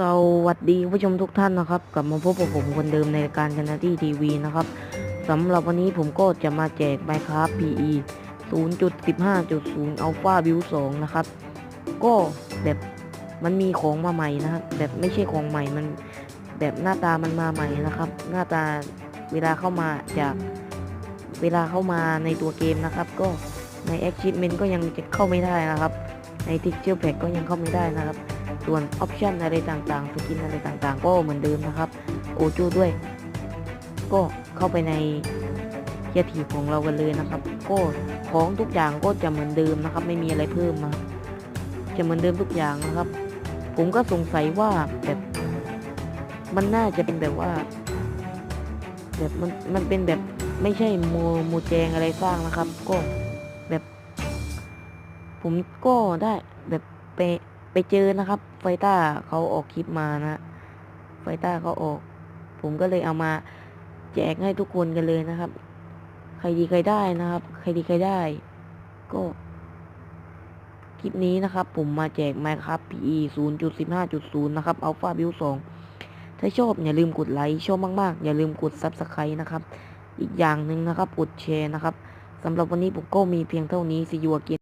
สวัสดีผู้ชมทุกท่านนะครับ กลับมาพบกับผมคนเดิมในรายการชนะที่ทีวีนะครับสำหรับวันนี้ผมก็จะมาแจก Minecraft PE 0.15.0 Alpha Build 2 นะครับ ก็แบบมันมีของมาใหม่นะครับ แบบไม่ใช่ของใหม่มันแบบหน้าตามันมาใหม่นะครับ หน้าตาเวลาเข้ามาจากเวลาเข้ามาในตัวเกมนะครับ ก็ใน Achievement ก็ยังจะเข้าไม่ได้นะครับ ใน Texture Pack ก็ยังเข้าไม่ได้นะครับ ส่วนออปชันอะไรต่างๆสกินอะไรต่างๆ ก็เหมือนเดิมนะครับ โอจูด้วย ก็เข้าไปในเคียทีของเรากันเลยนะครับ ก็ของทุกอย่างก็จะเหมือนเดิมนะครับ ไม่มีอะไรเพิ่มมาจะเหมือนเดิมทุกอย่างนะครับ ผมก็สงสัยว่าแบบมันน่าจะเป็นแบบว่า แบบมันมันเป็นแบบไม่ใช่โมโมแจงอะไรสร้างนะครับ ก็แบบ ผมก็ได้แบบไปไป เจอนะครับ ไฟต้าเขาออกคลิปมานะไฟต้าเขาออก ผมก็เลยเอามาแจกให้ทุกคนกันเลยนะครับ ใครดีใครได้นะครับ ใครดีใครได้ ก็คลิปนี้นะครับ ผมมาแจก Minecraft PE 0.15.0 นะครับ Alpha Build 2 ถ้าชอบอย่าลืมกดไลค์ ชอบมาก ๆ อย่าลืมกด Subscribe นะครับ อีกอย่างหนึ่งนะครับ กดแชร์นะครับสำหรับวันนี้ผมก็มีเพียงเท่านี้ See you again